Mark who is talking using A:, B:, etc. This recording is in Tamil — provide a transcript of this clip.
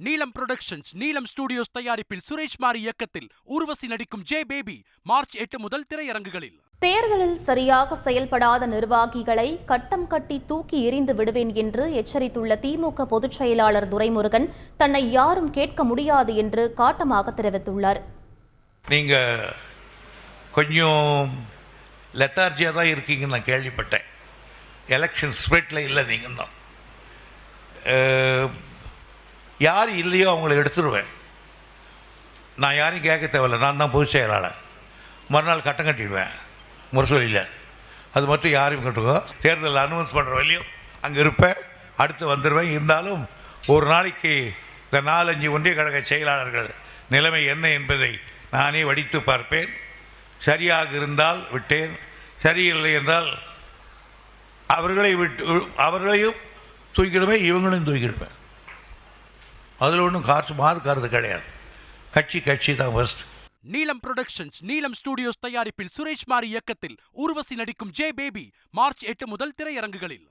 A: நீலம் புரொடக்ஷன்ஸ் நீலம் ஸ்டுடியோஸ் தயாரிப்பில் சுரேஷ் மாரி இயக்கத்தில் ஊர்வசி நடிக்கும் ஜே பேபி மார்ச் எட்டு முதல் திரையரங்குகளில்.
B: தேர்தலில் சரியாக செயல்படாத நிர்வாகிகளை கட்டம் கட்டி தூக்கி எறிந்து விடுவேன் என்று எச்சரித்துள்ள திமுக பொதுச் செயலாளர் துரைமுருகன் தன்னை யாரும் கேட்க முடியாது என்று காட்டமாக தெரிவித்துள்ளார்.
C: நீங்கள் கொஞ்சம் லெத்தார்ஜியாக தான் இருக்கீங்கன்னு நான் கேள்விப்பட்டேன். எலெக்ஷன் ஸ்பிரிட்டில் இல்லை நீங்கள் அஹ், யார் இல்லையோ அவங்கள எடுத்துருவேன். நான் யாரையும் கேட்க தேவையில்ல. நான் தான் பொதுச் செயலாளர். மறுநாள் கட்டம் கட்டிடுவேன். முரசொலியில். அது மட்டும் யாரையும் கட்டுக்கோ தேர்தல் அனௌன்ஸ் பண்ணுற வரையும் அங்கே இருப்பேன். அடுத்து வந்துடுவேன் இருந்தாலும் ஒரு நாளைக்கு இந்த நாலஞ்சு ஒன்றிய கழக செயலாளர்கள் நிலைமை என்ன என்பதை நானே வடித்து பார்ப்பேன். சரியாக இருந்தால் விட்டேன். சரியில்லை என்றால் அவர்களை விட்டு அவர்களையும் தூக்கிடுவேன் இவங்களையும் தூக்கிடுவேன். அதில் ஒன்றும் காசு மாறு கிடையாது. கட்சி கட்சி தான் ஃபர்ஸ்ட்
A: நீலம் புரொடக்ஷன்ஸ் நீலம் ஸ்டுடியோஸ் தயாரிப்பில் சுரேஷ் மாரி இயக்கத்தில் ஊர்வசி நடிக்கும் ஜே பேபி மார்ச் எட்டு முதல் திரையரங்குகளில்.